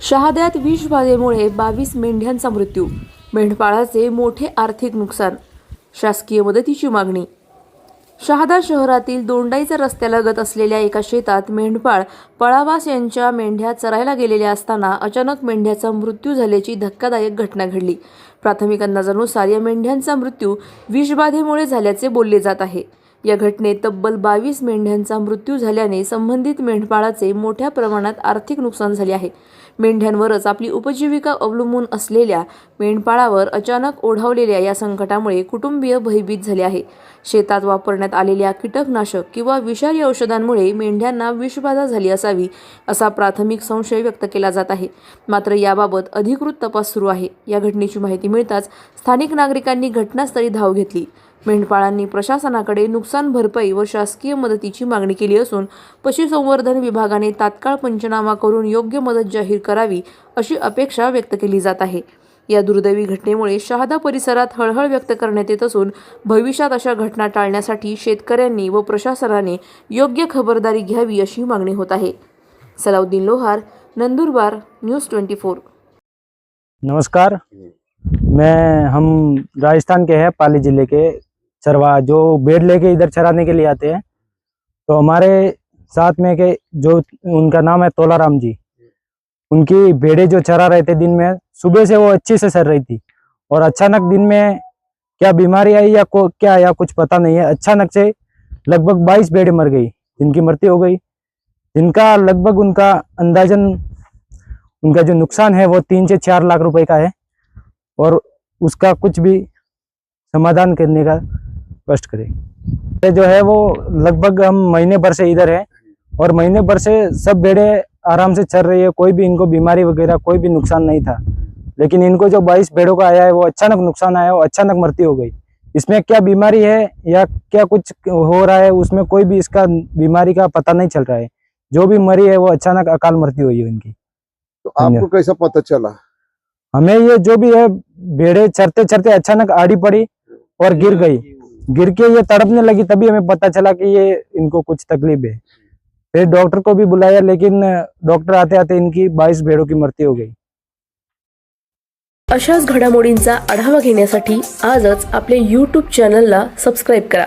शहाद्यात विषबाधेमुळे बावीस मेंढ्यांचा मृत्यू. मेंढपाळाचे मोठे आर्थिक नुकसान. शासकीय मदतीची मागणी. शहादा शहरातील दोंडाईचा रस्त्यालगत असलेल्या एका शेतात मेंढपाळ पळावास यांच्या मेंढ्या चरायला गेलेल्या असताना अचानक मेंढ्याचा मृत्यू झाल्याची धक्कादायक घटना घडली. प्राथमिक अंदाजानुसार या मेंढ्यांचा मृत्यू विषबाधेमुळे झाल्याचे बोलले जात आहे. या घटनेत तब्बल बावीस मेंढ्यांचा मृत्यू झाल्याने संबंधित मेंढपाळाचे मोठ्या प्रमाणात आर्थिक नुकसान झाले आहे. मेंढ्यांवरच आपली उपजीविका अवलंबून असलेल्या मेंढपाळावर अचानक ओढावलेल्या या संकटामुळे कुटुंबीय भयभीत झाले आहे. शेतात वापरण्यात आलेल्या कीटकनाशक किंवा विषारी औषधांमुळे मेंढ्यांना विषबाधा झाली असावी असा प्राथमिक संशय व्यक्त केला जात आहे. मात्र याबाबत अधिकृत तपास सुरू आहे. या घटनेची माहिती मिळताच स्थानिक नागरिकांनी घटनास्थळी धाव घेतली. मेंढपाळांनी प्रशासनाकडे नुकसान भरपाई व शासकीय मदतीची मागणी केली असून पशुसंवर्धन विभागाने तात्काळ पंचनामा करून योग्य मदत जाहीर करावी अशी अपेक्षा व्यक्त केली जात आहे. या दुर्दैवी घटनेमुळे शहादा परिसरात हळहळ व्यक्त करण्यात येत असून भविष्यात अशा घटना टाळण्यासाठी शेतकऱ्यांनी व प्रशासनाने योग्य खबरदारी घ्यावी अशी मागणी होत आहे. Salauddin Lohar Nandurbar news twenty four. नमस्कार. मैं हम राजस्थान के हैं पाली जिले के चरवा, जो बेड लेके इधर चराने के लिए आते हैं। तो हमारे साथ में के जो उनका नाम है तोलाराम जी, उनकी भेड़े जो चरा रहे थे दिन में, सुबह से वो अच्छी से सर रही थी। और अचानक दिन में क्या बीमारी आई या को, क्या आया कुछ पता नहीं है। अचानक से लगभग बाईस भेड़े मर गई, जिनकी मृत्यु हो गई। जिनका लगभग उनका अंदाजन, उनका जो नुकसान है, वो तीन से चार लाख रुपए का है। और उसका कुछ भी समाधान करने का कष्ट करें जो है वो लगभग हम महीने भर से इधर है और महीने भर से सब बेड़े आराम से चल रही है कोई भी इनको बीमारी वगैरह कोई भी नुकसान नहीं था। लेकिन इनको जो बाईस भेड़ों का आया है वो अचानक नुकसान आया वो अचानक मृत्यु हो गई। इसमें क्या बीमारी है या क्या कुछ हो रहा है उसमें कोई भी इसका बीमारी का पता नहीं चल रहा है। जो भी मरी है वो अचानक अकाल मृत्यु हुई है इनकी तो आपको कैसा पता चला? हमें ये जो भी है भेड़े चरते चरते अचानक आड़ी पड़ी और गिर गई। गिर के ये तड़पने लगी, तभी हमें पता चला कि ये इनको कुछ तकलीफ़ है। फिर डॉक्टर को भी बुलाया, लेकिन डॉक्टर आते आते इनकी बाईस भेड़ों की मृत्यु हो गई। अशाच घडामोडींचा आढावा घेण्यासाठी आजच आपल्या यूट्यूब चॅनलला सबस्क्राईब करा.